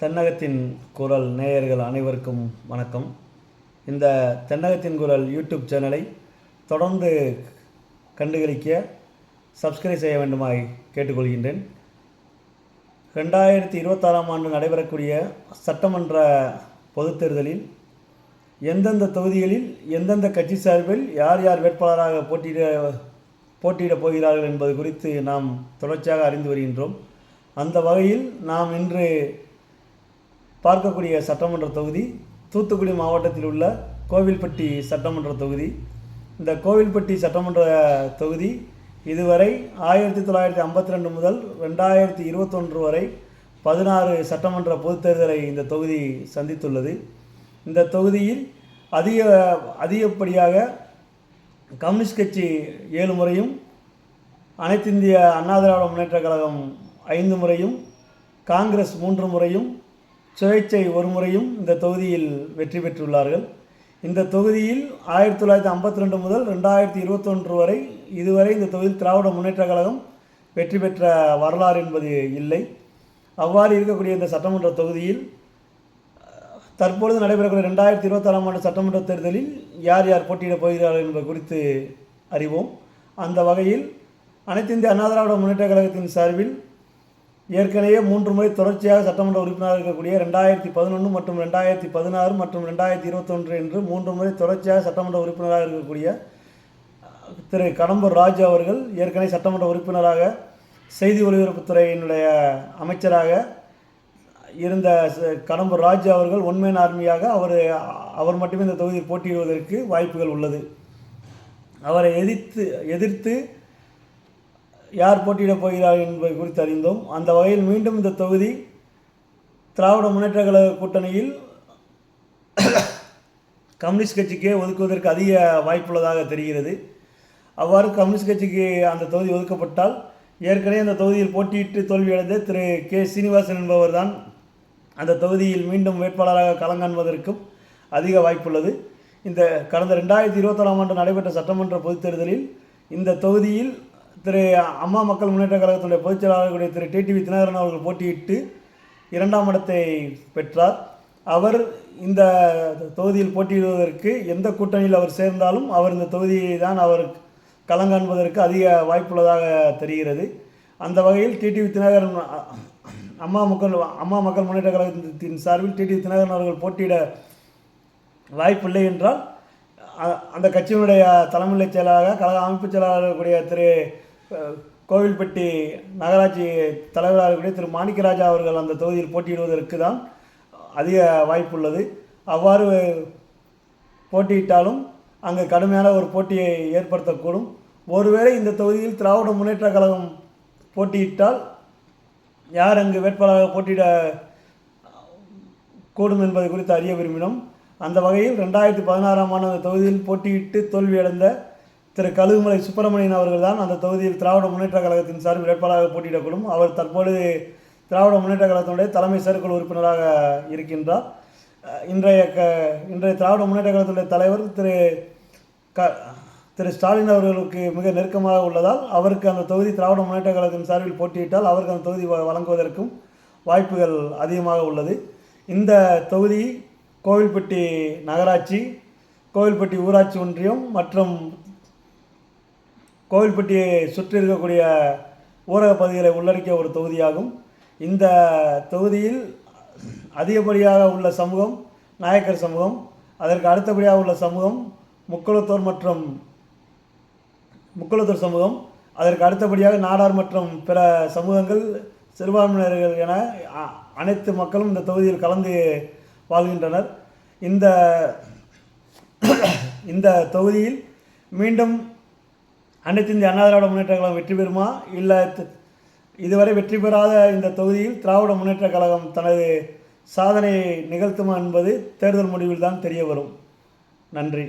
தென்னகத்தின் குரல் நேயர்கள் அனைவருக்கும் வணக்கம். இந்த தென்னகத்தின் குரல் யூடியூப் சேனலை தொடர்ந்து கண்டுகளிக்க சப்ஸ்கிரைப் செய்ய வேண்டுமாய் கேட்டுக்கொள்கின்றேன். ரெண்டாயிரத்தி இருபத்தாறாம் ஆண்டு நடைபெறக்கூடிய சட்டமன்ற பொதுத் தேர்தலில் எந்தெந்த தொகுதிகளில் எந்தெந்த கட்சி சார்பில் யார் யார் வேட்பாளராக போட்டியிட போட்டியிடப் போகிறார்கள் என்பது குறித்து நாம் தொடர்ச்சியாக அறிந்து வருகின்றோம். அந்த வகையில் நாம் இன்று பார்க்கக்கூடிய சட்டமன்ற தொகுதி தூத்துக்குடி மாவட்டத்தில் உள்ள கோவில்பட்டி சட்டமன்ற தொகுதி. இந்த கோவில்பட்டி சட்டமன்ற தொகுதி இதுவரை ஆயிரத்தி தொள்ளாயிரத்தி ஐம்பத்தி ரெண்டு முதல் ரெண்டாயிரத்தி இருபத்தொன்று வரை பதினாறு சட்டமன்ற பொதுத் தேர்தலை இந்த தொகுதி சந்தித்துள்ளது. இந்த தொகுதியில் அதிக அதிகப்படியாக கம்யூனிஸ்ட் கட்சி ஏழு முறையும் அனைத்திந்திய அண்ணா திராவிட முன்னேற்ற கழகம் ஐந்து முறையும் காங்கிரஸ் மூன்று முறையும் சுயேட்சை ஒரு முறையும் இந்த தொகுதியில் வெற்றி பெற்றுள்ளார்கள். இந்த தொகுதியில் ஆயிரத்தி தொள்ளாயிரத்தி ஐம்பத்தி ரெண்டு முதல் ரெண்டாயிரத்தி இருபத்தொன்று வரை இதுவரை இந்த தொகுதியில் திராவிட முன்னேற்ற கழகம் வெற்றி பெற்ற வரலாறு என்பது இல்லை. அவ்வாறு இருக்கக்கூடிய இந்த சட்டமன்ற தொகுதியில் தற்பொழுது நடைபெறக்கூடிய ரெண்டாயிரத்தி இருபத்தாறாம் ஆண்டு சட்டமன்ற தேர்தலில் யார் யார் போட்டியிடப் போகிறார்கள் என்பது குறித்து அறிவோம். அந்த வகையில் அனைத்து இந்திய அண்ணா திராவிட முன்னேற்றக் கழகத்தின் சார்பில் ஏற்கனவே மூன்று முறை தொடர்ச்சியாக சட்டமன்ற உறுப்பினராக இருக்கக்கூடிய ரெண்டாயிரத்தி பதினொன்று மற்றும் ரெண்டாயிரத்தி பதினாறு மற்றும் ரெண்டாயிரத்தி இருபத்தொன்று என்று மூன்று முறை தொடர்ச்சியாக சட்டமன்ற உறுப்பினராக இருக்கக்கூடிய திரு கடம்பூர் ராஜு அவர்கள் ஏற்கனவே சட்டமன்ற உறுப்பினராக செய்தி ஒலிபரப்புத்துறையினுடைய அமைச்சராக இருந்த கடம்பூர் ராஜு அவர்கள் ஒன்மேன் ஆர்மியாக அவர் அவர் மட்டுமே இந்த தொகுதியில் போட்டியிடுவதற்கு வாய்ப்புகள் உள்ளது. அவரை எதிர்த்து எதிர்த்து யார் போட்டியிடப் போகிறார் என்பது குறித்து அறிந்தோம். அந்த வகையில் மீண்டும் இந்த தொகுதி திராவிட முன்னேற்ற கழக கூட்டணியில் கம்யூனிஸ்ட் கட்சிக்கே ஒதுக்குவதற்கு அதிக வாய்ப்புள்ளதாக தெரிகிறது. அவ்வாறு கம்யூனிஸ்ட் கட்சிக்கு அந்த தொகுதி ஒதுக்கப்பட்டால் ஏற்கனவே அந்த தொகுதியில் போட்டியிட்டு தோல்வியடைந்த திரு. கே. சீனிவாசன் என்பவர்தான் அந்த தொகுதியில் மீண்டும் வேட்பாளராக களங்காண்பதற்கும் அதிக வாய்ப்புள்ளது. இந்த கடந்த ரெண்டாயிரத்தி இருபத்தொராம் ஆண்டு நடைபெற்ற சட்டமன்ற பொதுத்தேர்தலில் இந்த தொகுதியில் திரு அம்மா மக்கள் முன்னேற்ற கழகத்துடைய பொதுச் செயலாளர்களுடைய திரு டிடிவி தினகரன் அவர்கள் போட்டியிட்டு இரண்டாம் இடத்தை பெற்றார். அவர் இந்த தொகுதியில் போட்டியிடுவதற்கு எந்த கூட்டணியில் அவர் சேர்ந்தாலும் அவர் இந்த தொகுதியை தான் அவர் களங்காண்பதற்கு அதிக வாய்ப்புள்ளதாக தெரிகிறது. அந்த வகையில் டிடிவி தினகரன் அம்மா மக்கள் அம்மா மக்கள் முன்னேற்ற கழகத்தின் சார்பில் டிடிவி தினகரன் அவர்கள் போட்டியிட வாய்ப்பில்லை என்றால் அந்த கட்சியினுடைய தலைமை செயலாளராக கழக அமைப்புச் செயலாளர் கூடிய திரு கோவில்பட்டி நகராட்சி தலைவராக கூடிய திரு மாணிக்கராஜா அவர்கள் அந்த தொகுதியில் போட்டியிடுவதற்கு தான் அதிக வாய்ப்புள்ளது. அவ்வாறு போட்டியிட்டாலும் அங்கு கடுமையான ஒரு போட்டியை ஏற்படுத்தக்கூடும். ஒருவேளை இந்த தொகுதியில் திராவிட முன்னேற்ற கழகம் போட்டியிட்டால் யார் அங்கு வேட்பாளராக போட்டியிட கூடும் என்பது குறித்து அறிய விரும்பினோம். அந்த வகையில் ரெண்டாயிரத்தி பதினாறாம் ஆண்டு அந்த தொகுதியில் போட்டியிட்டு தோல்வியடைந்த திரு கழுகுமலை சுப்பிரமணியன் அவர்கள் தான் அந்த தொகுதியில் திராவிட முன்னேற்ற கழகத்தின் சார்பில் வேட்பாளராக போட்டியிடக்கூடும். அவர் தற்போது திராவிட முன்னேற்ற கழகத்தினுடைய தலைமை செயற்குழு உறுப்பினராக இருக்கின்றார். இன்றைய க இன்றைய திராவிட முன்னேற்ற கழகத்தினுடைய தலைவர் திரு க திரு ஸ்டாலின் அவர்களுக்கு மிக நெருக்கமாக உள்ளதால் அவருக்கு அந்த தொகுதி திராவிட முன்னேற்ற கழகத்தின் சார்பில் போட்டியிட்டால் அவருக்கு அந்த தொகுதி வழங்குவதற்கும் வாய்ப்புகள் அதிகமாக உள்ளது. இந்த தொகுதி கோவில்பட்டி நகராட்சி கோவில்பட்டி ஊராட்சி ஒன்றியம் மற்றும் கோவில்பட்டியை சுற்றி இருக்கக்கூடிய ஊரக பகுதிகளை உள்ளடக்கிய ஒரு தொகுதியாகும். இந்த தொகுதியில் அதிகப்படியாக உள்ள சமூகம் நாயக்கர் சமூகம் அதற்கு அடுத்தபடியாக உள்ள சமூகம் முக்குளத்தோர் மற்றும் முக்குளத்தூர் சமூகம் அதற்கு அடுத்தபடியாக நாடார் மற்றும் பிற சமூகங்கள் சிறுபான்மையினர்கள் என அனைத்து மக்களும் இந்த தொகுதியில் கலந்து வாழ்கின்றனர். இந்த இந்த தொகுதியில் மீண்டும் அனைத்து இந்திய அண்ணா திராவிட முன்னேற்ற கழகம் வெற்றி பெறுமா? இல்லை இதுவரை வெற்றி பெறாத இந்த தொகுதியில் திராவிட முன்னேற்ற கழகம் தனது சாதனையை நிகழ்த்துமா என்பது தேர்தல் முடிவில் தான் தெரிய வரும். நன்றி.